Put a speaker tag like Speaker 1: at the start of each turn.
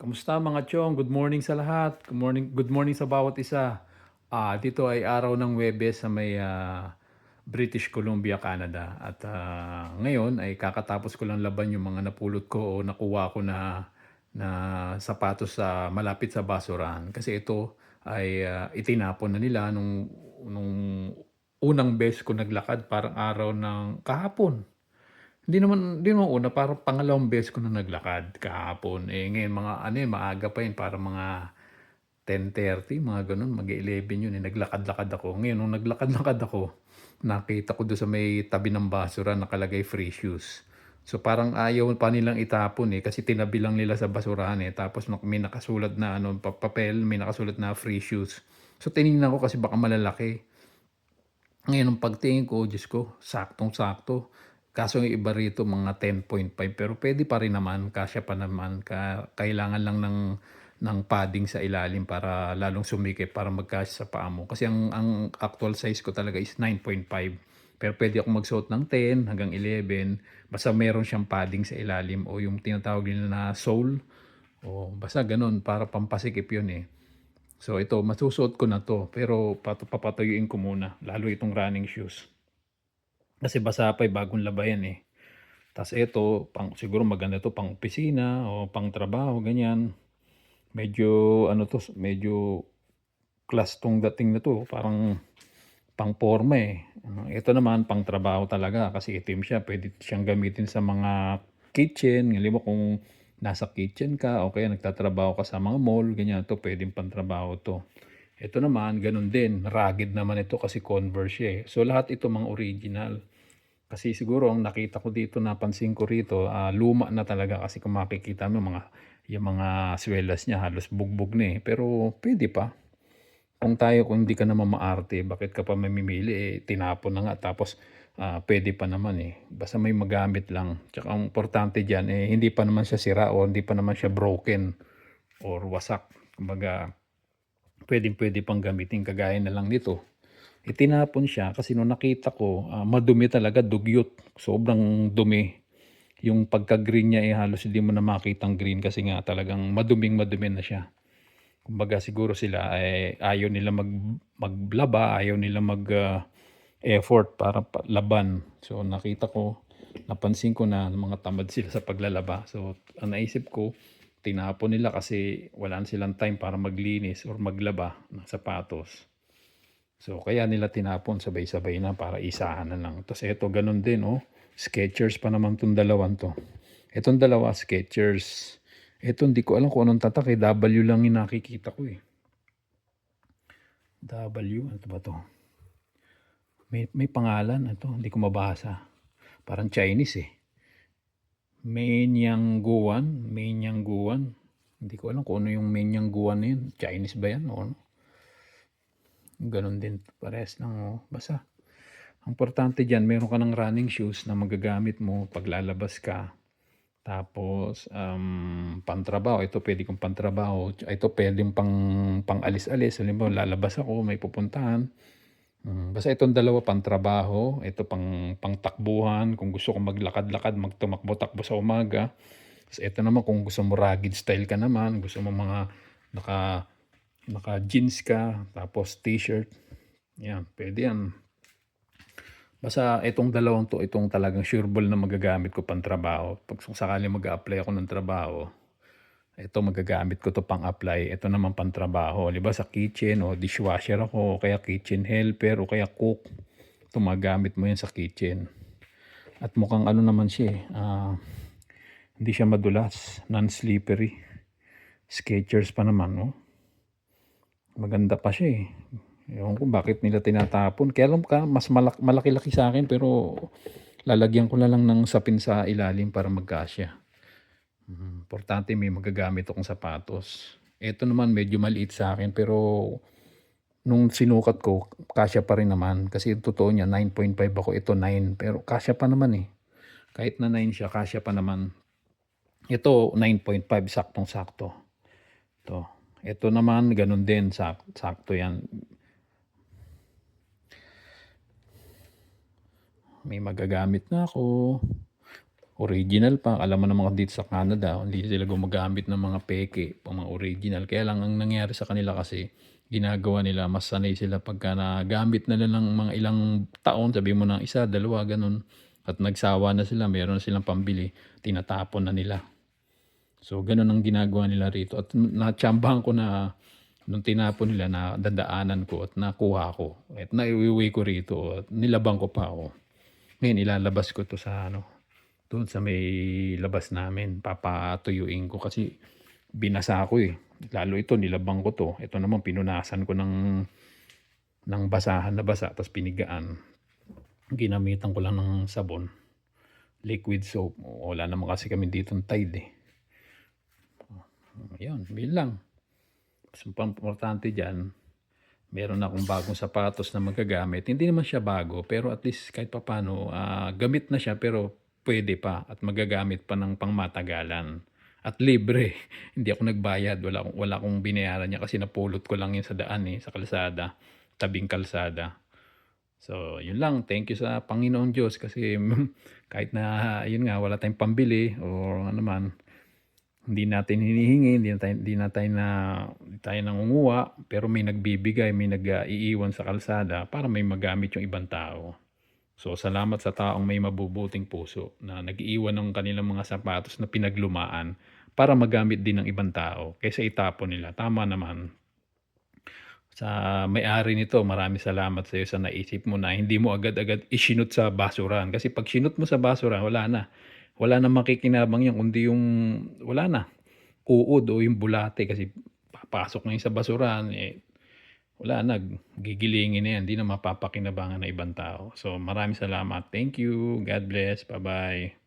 Speaker 1: Kamusta mga chong? Good morning sa lahat. Good morning, good morning sa bawat isa. Ah, dito ay araw ng Webes sa may ah, British Columbia, Canada. At ah, ngayon ay kakatapos ko lang laban yung mga napulot ko o nakuha ko na na sapatos sa malapit sa basurahan kasi ito ay ah, itinapon na nila nung nung unang beses ko naglakad parang araw ng kahapon. Hindi naman hindi naman una, parang pangalawang beses ko na naglakad kahapon. Eh, ngayon mga ano maaga pa yun, parang mga 10:30, mga gano'n, mag-e-11 yun eh, naglakad-lakad ako. Ngayon nung naglakad-lakad ako, nakita ko do'n sa may tabi ng basura nakalagay free shoes. So parang ayaw pa nilang itapon eh, kasi tinabi lang nila sa basurahan eh. Tapos may nakasulat na ano, pa- papel, may nakasulat na free shoes. So tinignan ko kasi baka malalaki. Ngayon nung pagtingin ko, Diyos ko, saktong-sakto. Kaso yung iba rito mga 10.5 pero pwede pa rin naman, kasya pa naman. Ka, kailangan lang ng ng padding sa ilalim para lalong sumikip para magkasya sa paa mo. Kasi ang, ang actual size ko talaga is 9.5. Pero pwede ako magsuot ng 10 hanggang 11. Basta meron siyang padding sa ilalim o yung tinatawag nila na sole. O basta ganun para pampasikip yun eh. So ito, masusuot ko na to. Pero pat- papatuyuin ko muna. Lalo itong running shoes. Kasi basa pa eh, bagong laba yan eh. Tapos ito, pang, siguro maganda to pang opisina o pang trabaho, ganyan. Medyo, ano to, medyo class tong dating na to. Parang pang forma eh. Ano, Ito naman pang trabaho talaga kasi itim siya. Pwede siyang gamitin sa mga kitchen. Ngayon mo kung nasa kitchen ka o kaya nagtatrabaho ka sa mga mall, ganyan to, pwedeng pantrabaho to. Ito naman, ganun din. Rugged naman ito kasi Converse eh. So lahat ito mga original. Kasi siguro ang nakita ko dito, napansin ko rito, ah, luma na talaga kasi kung makikita mo mga yung mga swelas niya halos bugbog na eh. Pero pwede pa. Kung tayo kung hindi ka naman maarte, bakit ka pa mamimili eh tinapon na nga tapos ah, pwede pa naman eh. Basta may magamit lang. Tsaka ang importante diyan eh hindi pa naman siya sira o hindi pa naman siya broken or wasak. Kumbaga pwedeng pwede pang gamitin kagaya na lang nito. Itinapon siya kasi nung nakita ko, ah, madumi talaga, dugyot. Sobrang dumi. Yung pagka-green niya eh halos hindi mo na makitang green kasi nga talagang maduming madumi na siya. Kumbaga siguro sila eh, ayaw nila mag, maglaba, ayaw nila mag ah, effort para pa- laban. So nakita ko, napansin ko na mga tamad sila sa paglalaba. So ang naisip ko, tinapon nila kasi wala silang time para maglinis or maglaba ng sapatos. So, kaya nila tinapon sabay-sabay na para isahan na lang. Tapos eto, ganun din, oh. Skechers pa naman tong dalawan to. Etong dalawa, Skechers. Eto, hindi ko alam kung anong tatak eh. W lang yung nakikita ko eh. W, ano ba to? May, may pangalan, ito, hindi ko mabasa. Parang Chinese eh. Menyang Guan, Menyang Guan. Hindi ko alam kung ano yung Menyang Guan na yun. Chinese ba yan o ano? Ganon din, pares lang oh. Basta, ang importante dyan, meron ka ng running shoes na magagamit mo pag lalabas ka. Tapos, um, pantrabaho. Ito pwede kong pantrabaho. Ito pwedeng pang, pang alis-alis. Halimbawa, lalabas ako, may pupuntahan. Mm, basta itong dalawa pantrabaho. Ito pang, pang takbuhan. Kung gusto ko maglakad-lakad, magtumakbo-takbo sa umaga. Tapos ito naman kung gusto mo rugged style ka naman. Gusto mo mga naka, naka jeans ka. Tapos t-shirt. Yan, pwede yan. Basta itong dalawang to, itong talagang sureball na magagamit ko pang trabaho. Pag sakali mag-apply ako ng trabaho, ito magagamit ko to pang apply. Ito naman pang trabaho. Diba sa kitchen o dishwasher ako, o kaya kitchen helper, o kaya cook. Ito magamit mo yan sa kitchen. At mukhang ano naman siya eh, ah, hindi siya madulas, non-slippery. Skechers pa naman, no? Maganda pa siya eh. Ewan ko bakit nila tinatapon. Kaya alam ka, mas malak- malaki-laki sa akin pero lalagyan ko na lang ng sapin sa ilalim para magkasya. Mhm. Importante may magagamit akong sapatos. Ito naman medyo maliit sa akin pero nung sinukat ko, kasya pa rin naman. Kasi totoo niya, 9.5 ako. Ito 9. Pero kasya pa naman eh. Kahit na 9 siya, kasya pa naman. Ito 9.5, saktong-sakto. Ito. Ito naman, ganun din. Sak sakto yan. May magagamit na ako. Original pa. Alam mo naman dito sa Canada, hindi sila gumagamit ng mga peke, pang mga original. Kaya lang ang nangyari sa kanila kasi, ginagawa nila, mas sanay sila pagka nagamit na lang ng mga ilang taon, sabi mo ng isa, dalawa, ganun. At nagsawa na sila, meron na silang pambili, tinatapon na nila. So, ganun ang ginagawa nila rito. At natsambahan ko na nung tinapon nila na dadaanan ko at nakuha ko. At naiuwi ko rito at nilabang ko pa ako. Ngayon, ilalabas ko to sa ano, doon sa may labas namin. Papatuyuin ko kasi binasa ko eh. Lalo ito, nilabang ko to. Ito naman, pinunasan ko ng, ng basahan na basa, tapos pinigaan. Ginamitan ko lang ng sabon. Liquid soap. Wala naman kasi kami dito ng Tide eh. Ayun, yun lang. Mas importante dyan, meron akong bagong sapatos na magagamit. Hindi naman siya bago, pero at least kahit papano, ah, gamit na siya pero pwede pa at magagamit pa ng pangmatagalan. At libre. Hindi ako nagbayad. Wala, akong- wala akong binayaran niya kasi napulot ko lang yun sa daan eh, sa kalsada. Tabing kalsada. So, yun lang. Thank you sa Panginoon Diyos kasi kahit na, yun nga, wala tayong pambili o ano man, hindi natin hinihingi, hindi na tayo, hindi na tayo, na, hindi tayo nangunguha, pero may nagbibigay, may nag-iiwan sa kalsada para may magamit yung ibang tao. So, salamat sa taong may mabubuting puso na nag-iwan ng kanilang mga sapatos na pinaglumaan para magamit din ng ibang tao kaysa itapon nila. Tama naman. Sa may-ari nito, marami salamat sa iyo sa naisip mo na hindi mo agad-agad isinut sa basuran. Kasi pag sinut mo sa basuran, wala na. Wala na makikinabang yan, kundi yung wala na. Uod o yung bulate kasi papasok na yun sa basuran, eh, wala na, gigilingin na yan, hindi na mapapakinabangan ng ibang tao. So maraming salamat. Thank you. God bless. Bye-bye.